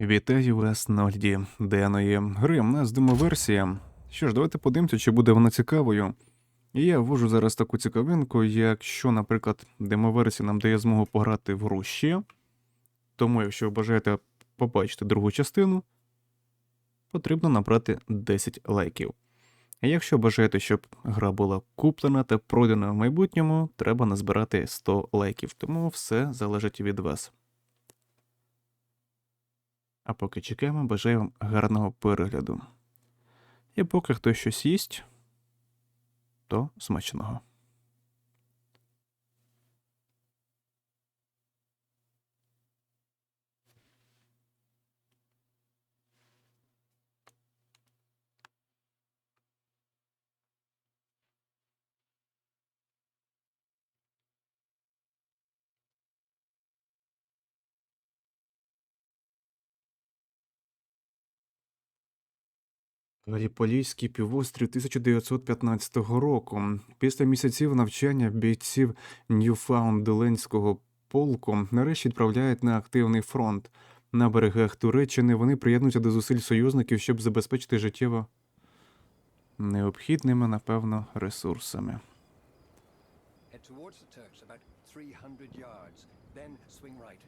Вітаю вас на ольді денної гри. У нас демоверсія. Що ж, давайте подивимося, чи буде вона цікавою. І я ввожу зараз таку цікавинку, якщо, наприклад, демоверсія нам дає змогу пограти в гру ще. Тому, якщо ви бажаєте побачити другу частину, потрібно набрати 10 лайків. А якщо бажаєте, щоб гра була куплена та пройдена в майбутньому, треба назбирати 100 лайків. Тому все залежить від вас. А поки чекаємо, бажаю вам гарного перегляду. І поки хтось щось їсть, то смачного. Галіполійський півострів 1915 року. Після місяців навчання бійців Ньюфаундленського полку нарешті відправляють на активний фронт. На берегах Туреччини вони приєднуються до зусиль союзників, щоб забезпечити життєво необхідними, напевно, ресурсами. Head towards the Turks about 300 yards, then swing right.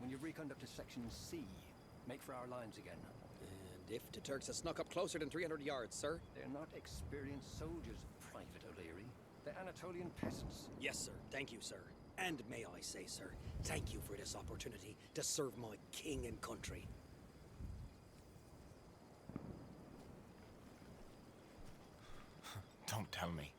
When you've reconed section C, make for our lines again. And if the Turks have snuck up closer than 300 yards, sir? They're not experienced soldiers, Private O'Leary. They're Anatolian peasants. Yes, sir. Thank you, sir. And may I say, sir, thank you for this opportunity to serve my king and country. Don't tell me.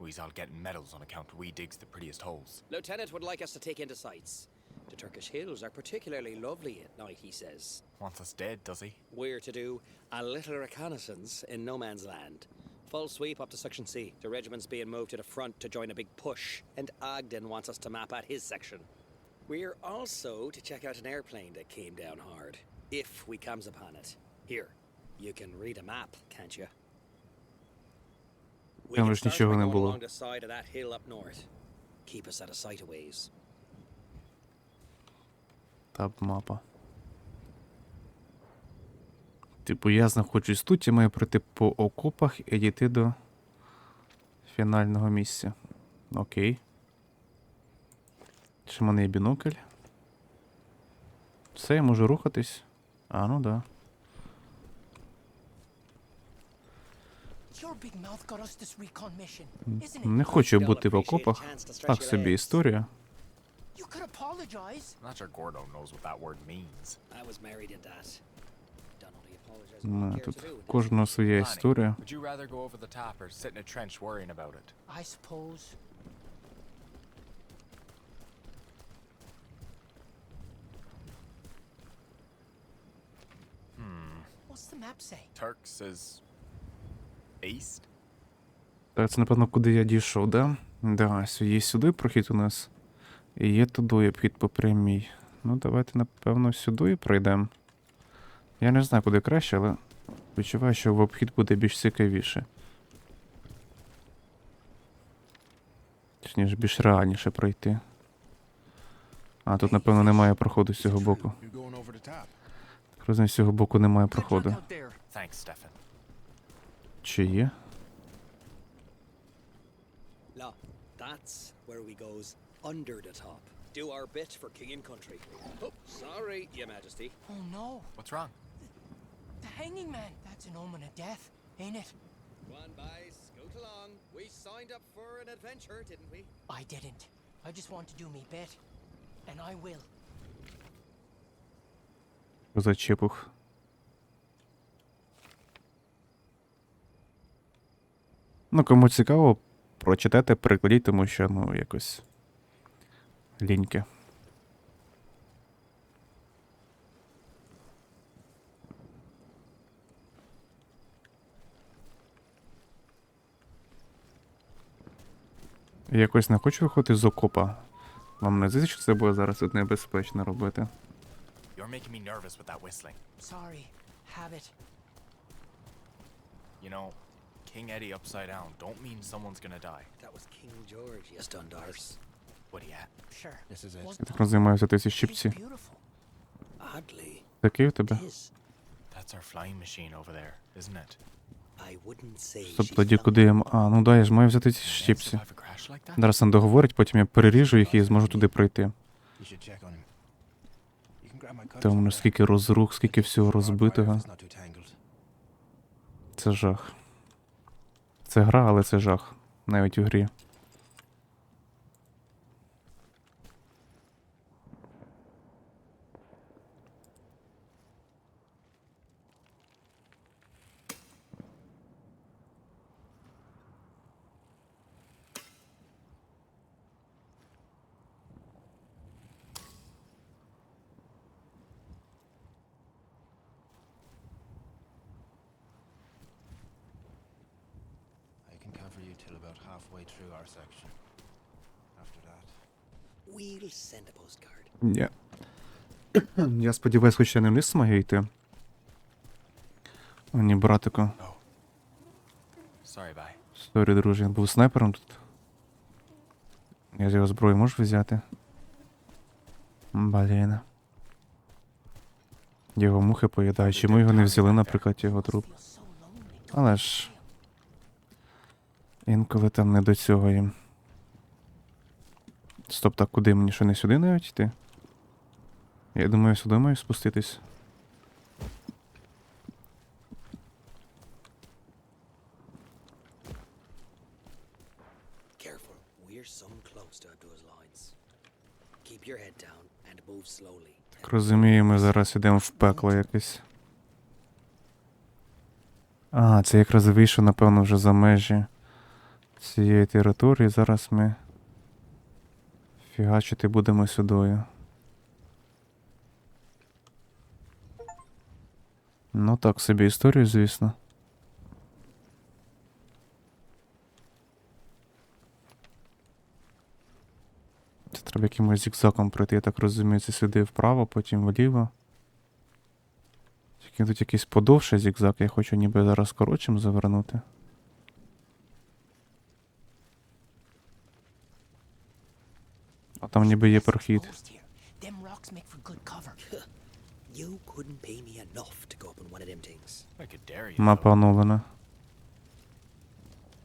We's all getting medals on account we digs the prettiest holes. Lieutenant would like us to take into sights. The Turkish hills are particularly lovely at night, he says. Wants us dead, does he? We're to do a little reconnaissance in no man's land. Full sweep up to Section C. The regiment's being moved to the front to join a big push, and Ogden wants us to map out his section. We're also to check out an airplane that came down hard, if we comes upon it. Here, you can read a map, can't you? We can start going along the side of that hill up north. Keep us out of sight ways. Таб мапа. Типу, я знаходжусь тут і маю пройти по окопах і дійти до фінального місця. Окей. Чи в мене є бінокль? Все, я можу рухатись. А, ну да. Не хочу бути в окопах. Так собі історія. You could apologize. I'm not sure Gordo knows what that word means. I was married at that. Donnelly apologized. Ну, Care тут do, кожного своя історія. Would you rather go over the top or sit in a trench worrying about it? I suppose. What's the map say? Turks is east? Так, це напевно, куди я дійшов, да? Да, ось є сюди прохід у нас. І є туди обхід по прямій. Ну, давайте, напевно, сюди пройдемо. Я не знаю, куди краще, але відчуваю, що в обхід буде більш цікавіше. Точніше, більш реальніше пройти. А, тут, напевно, немає проходу з цього боку. Розумію, з цього боку немає проходу. Чи є? Under the top. Do our bit for king and country. Oh, sorry, your majesty. Oh no, What's wrong? the hanging man. That's an omen of death, ain't it? Go on, boys, scoot along. We signed up for an adventure, didn't we? I didn't. I just want to do me bit. And I will. Зачепух. Ну, кому цікаво, прочитайте, перекладіть, тому що, ну, якось. Ліньки. Якось не хочу виходити з окопа. Вам не здається, що це буде зараз тут небезпечно робити? You're making me nervous with that whistling. Sorry. Habit. You know, King Eddie upside down don't mean someone's gonna die. That was King George, you stundars. Я так розумію, взяти ці щипці. Такий у тебе? she's тоді куди я. А, ну да, я ж маю взяти ці that? Зараз він договорить, потім я переріжу їх і зможу туди пройти. You should check on him. You can grab my cut Та у from скільки розрух, скільки всього розбитого. Це жах. Це гра, але це жах. Навіть у грі. I can cover you till about halfway through our section. After that, We'll send a postcard. Ні. Я сподіваюсь, хоч я не вниз маю йти. О, ні, братику. Sorry, bye. Сорі, друже, він був снайпером тут. Я з його зброю можу взяти? Блін. Його мухи поїдають. Чому його не взяли, наприклад, його труп? Але ж. Інколи там не до цього їм. Стоп, так куди мені що не сюди навіть йти? Я думаю, сюди маю спуститись. Так розумію, ми зараз йдемо в пекло якесь. А, це якраз вийшов, напевно, вже за межі цієї території. Зараз ми фігачити будемо сюдою. Ну так собі історію, звісно. Це треба якимось зігзагом пройти, я так розумію, це сюди вправо, потім вліво. Тільки тут якийсь подовший зігзаг, я хочу ніби зараз коротшим завернути. А там ніби є прохід. Them rocks make for good cover. You couldn't pay me enough to go up on one of them things. I could dare you. Мапа оновлена.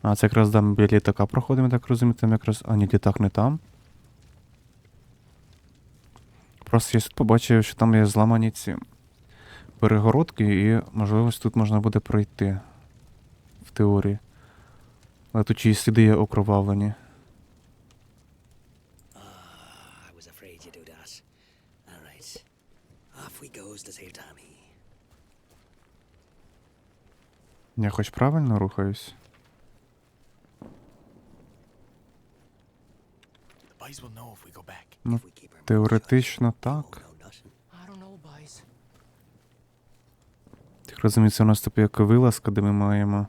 А, це якраз там біля літака проходимо, я так розумію, там якраз. А, ні, літак не там. Просто я тут побачив, що там є зламані ці перегородки, і можливо тут можна буде пройти. В теорії. Але тут чиїсь сліди є окровавлені. Ah, I was afraid you'd do that. All right. Off we goes to save Tommy. Я хоч правильно рухаюсь? Ну, теоретично так. Так розумію, це у нас типу як вилазка, де ми маємо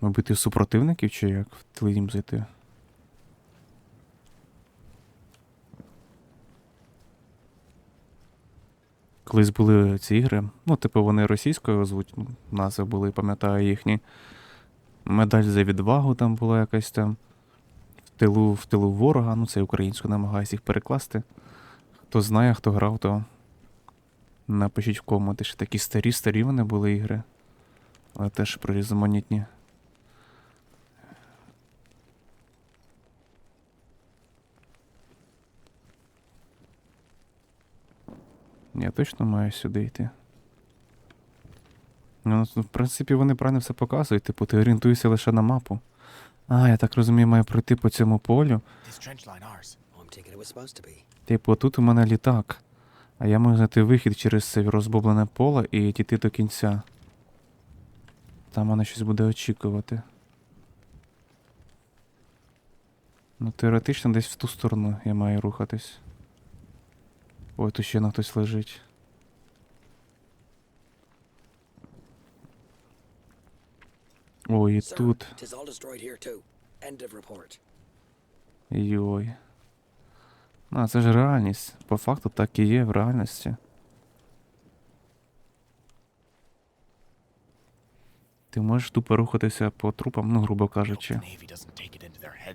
Мабуть, супротивників чи як в їм зайти? Колись були ці ігри, ну, типу, вони російською звуть, ну, назви були, пам'ятаю їхні. Медаль за відвагу там була якась там. В тилу, в тилу ворога, ну це українську намагаюся їх перекласти. Хто знає, хто грав, то Напишіть в коменти, що такі старі, старі вони були ігри. Але теж про Я точно маю сюди йти. Ну, в принципі, вони правильно все показують, типу, ти орієнтуєшся лише на мапу. А, я так розумію, маю пройти по цьому полю. Oh. Типу, тут у мене літак. А я можу знайти вихід через це розбоблене поле і дійти до кінця. Там мене щось буде очікувати. Ну, теоретично десь в ту сторону я маю рухатись. Ой, тут ще на хтось лежить. Ой, і тут. Йой. А, це ж реальність. По факту так і є в реальності. Ти можеш тупо рухатися по трупам, ну, грубо кажучи.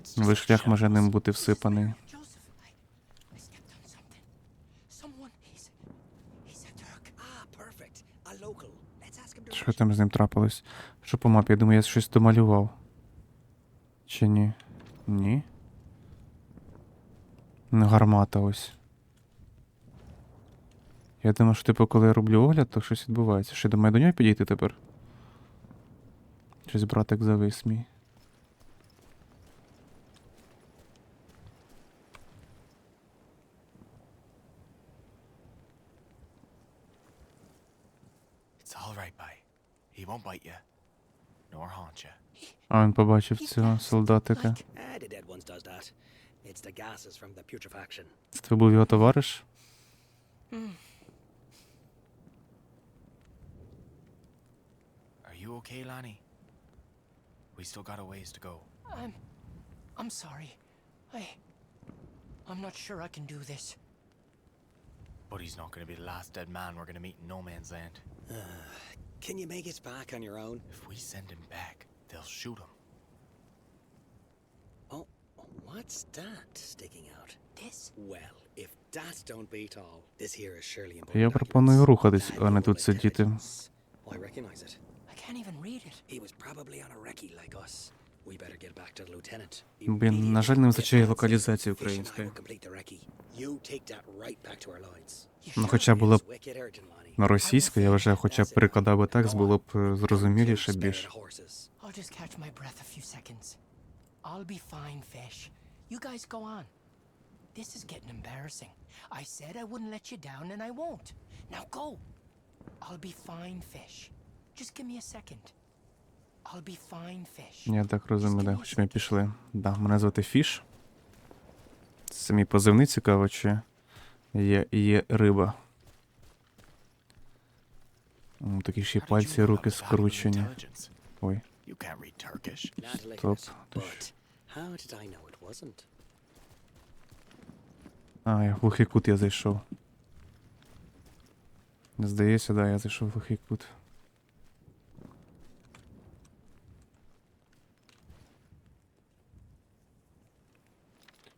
start шлях може ним бути всипаний. Joseph, I, I stepped on something. Someone is. A local. Let's ask him Що там з ним трапилось? Що по мапі? Я думаю, я щось домалював. Чи ні? Ні. Ну, гармата ось. Я думаю, що типу, коли я роблю огляд, то щось відбувається. Що я думаю, до нього підійти тепер? Щось братик завис мій. won't bite you, nor haunt you. А він побачив цього солдатика. Like, Ah, the dead ones does that. It's the gases from the putrefaction. Це твій був його товариш? Are you okay, Lanny? We still got a ways to go. I'm. I'm sorry. I. I'm not sure I can do this. But he's not gonna be the last dead man we're gonna meet in no man's land. Can you make it back on your own? If we send him back, they'll shoot him. Oh, what's that sticking out? This? Well, if that don't beat all, this here is surely important. Я пропоную рухатись, а не тут сидіти. I recognize it. I can't even read it. He was probably on a recce like us. We better get back to the lieutenant. Блін, на жаль, не вистачає локалізації української. will complete the recce. You take that right back to our lines. Ну, хоча було б На я вважаю, хоча б перекладав би текст, було б е, зрозуміліше Spare більш. the horses. I'll just catch my breath a few seconds. I'll be fine, fish. You guys go on. This is getting embarrassing. I said I wouldn't let you down, and I won't. Now go. I'll be fine, fish. Just give me a second. I'll be fine, fish. Я так розумію, да, хоч ми пішли. Да, мене звати Фіш. Це мій позивний цікаво, чи є, є риба. Такі ще пальці, руки скручені. Ой. Стоп. А, я в глухий кут я зайшов. Здається, да, я зайшов в глухий кут.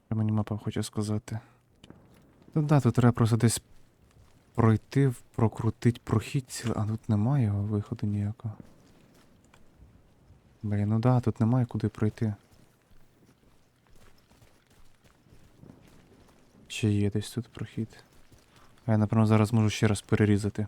Що мені мапа хоче сказати. Ну да, тут треба просто десь пройти, прокрутить прохід цілий. А тут немає його виходу ніякого. Блін, ну да, тут немає куди пройти. Чи є десь тут прохід? А я, напевно, зараз можу ще раз перерізати.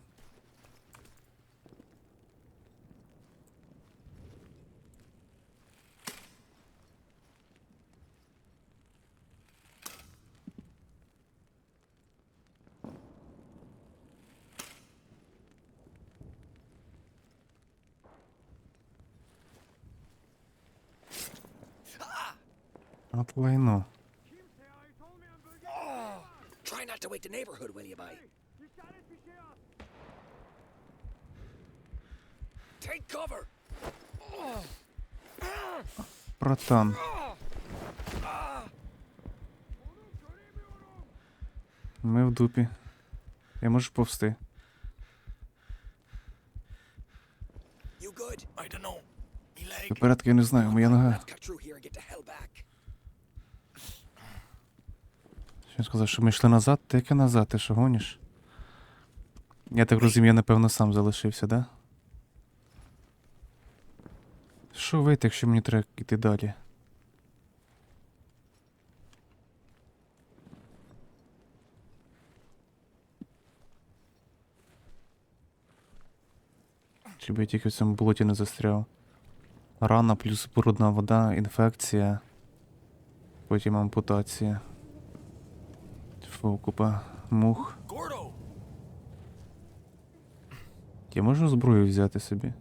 От лайно. Try not to wake the neighborhood, will you, bye? Take cover! Братан. Ми в дупі. Я можу повсти. You good? I don't know. Me я не знаю, моя нога. Let's cut through here and get the hell back. Що він сказав, що ми йшли назад? Та яке назад? Ти що гониш? Я так розумію, я напевно сам залишився, да? Що вийти, якщо мені треба йти далі? Чи я тільки в цьому болоті не застряв? Рана плюс брудна вода, інфекція. Потім ампутація. Фу, купа мух. Я можу зброю взяти собі?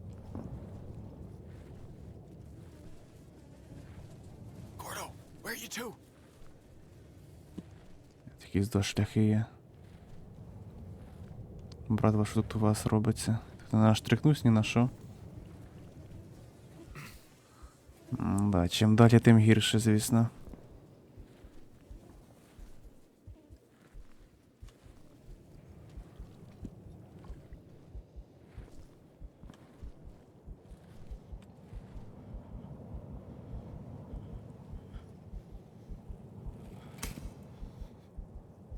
Якісь два шляхи є. Брат, що тут у вас робиться? Тут не наштрикнусь ні на що. Да, чим далі, тим гірше, звісно.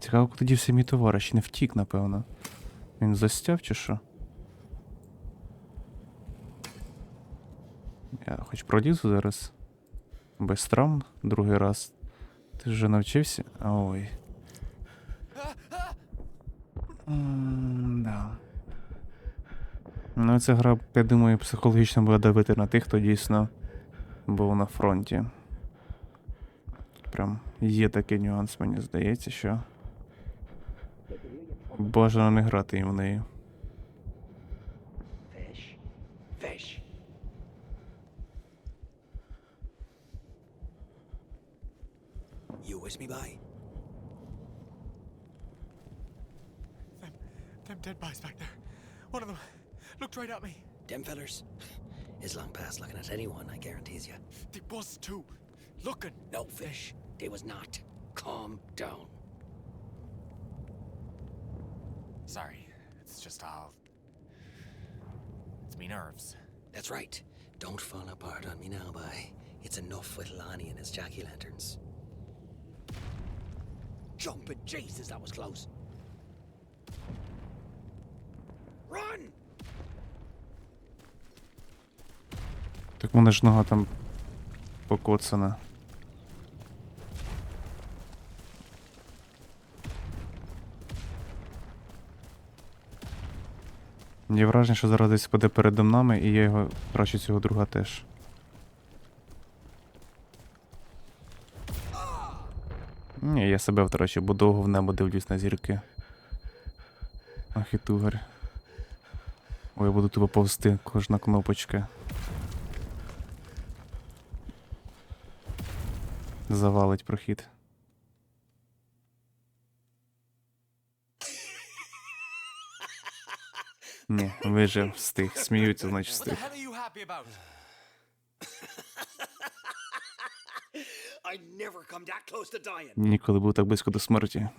Цікаво, куди все мій товариш не втік, напевно. Він застяв чи що? Я хоч пролізу зараз. Без травм другий раз. Ти вже навчився? Ой. Да. Ну ця гра, я думаю, психологічно буде давити на тих, хто дійсно був на фронті. Прям є такий нюанс, мені здається, що. Бажано не грати їм в неї. Fish. Fish. You wish me by? Them, them dead boys back there. One of them looked right at me. Dem fellers? Is long past looking at anyone, I guarantees you. They was too. Looking. No, Fish. They was not. Calm down. Sorry. It's just all. It's me nerves. That's right. Don't fall apart on me now, boy. It's enough with Lonnie and his Jackie lanterns. Jumping Jesus, that was close. Run! Так в мене ж нога там покоцана. Є враження, що зараз десь буде передо мнами, і я його трачу цього друга теж. Ні, я себе втрачу, бо довго в небо дивлюсь на зірки. Ах і тугар. Ой, я буду тупо повзти кожна кнопочка. Завалить прохід. Ні, вижив, встиг. Сміються, значить встиг. Ніколи був так близько до смерті.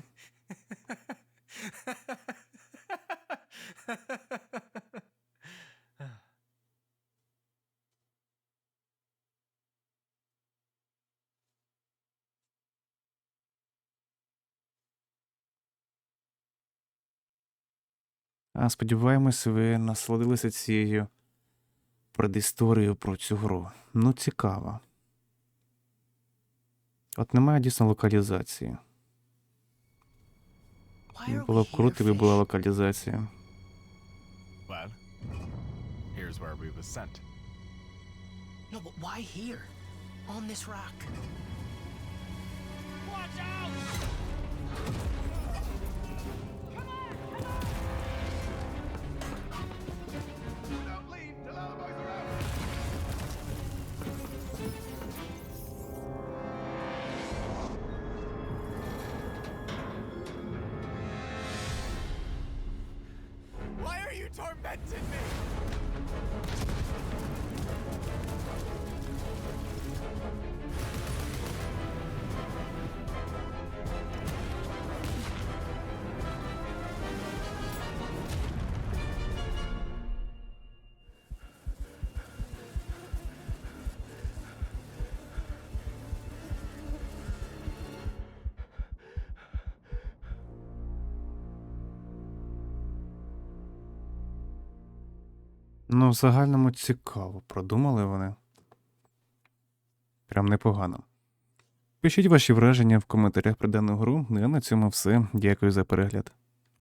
А сподіваємось, ви насладилися цією предісторією про цю гру. Ну, цікаво. От немає дійсно локалізації. Було б круто, якби була локалізація. Well, here's where we was sent. No, but why here? On this rock? Why Ну, в загальному цікаво, продумали вони. Прям непогано. Пишіть ваші враження в коментарях про дану гру. Ну, а на цьому все. Дякую за перегляд.